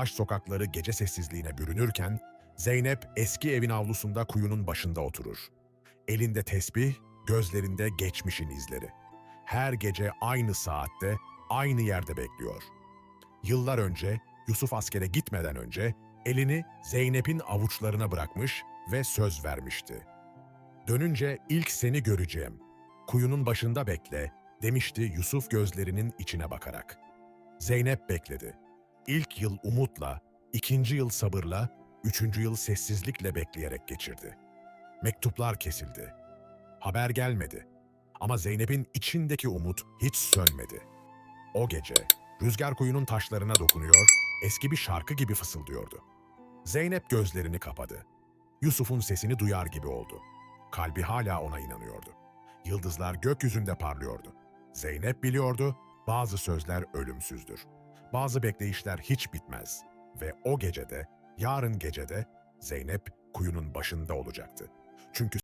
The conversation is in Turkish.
taş sokakları gece sessizliğine bürünürken, Zeynep eski evin avlusunda kuyunun başında oturur. Elinde tesbih, gözlerinde geçmişin izleri. Her gece aynı saatte, aynı yerde bekliyor. Yıllar önce, Yusuf askere gitmeden önce elini Zeynep'in avuçlarına bırakmış ve söz vermişti. Dönünce ilk seni göreceğim. Kuyunun başında bekle, demişti Yusuf gözlerinin içine bakarak. Zeynep bekledi. İlk yıl umutla, ikinci yıl sabırla, üçüncü yıl sessizlikle bekleyerek geçirdi. Mektuplar kesildi. Haber gelmedi. Ama Zeynep'in içindeki umut hiç sönmedi. O gece rüzgar kuyunun taşlarına dokunuyor, eski bir şarkı gibi fısıldıyordu. Zeynep gözlerini kapadı. Yusuf'un sesini duyar gibi oldu. Kalbi hala ona inanıyordu. Yıldızlar gökyüzünde parlıyordu. Zeynep biliyordu, bazı sözler ölümsüzdür. Bazı bekleyişler hiç bitmez. Ve o gecede, yarın gecede Zeynep kuyunun başında olacaktı. Çünkü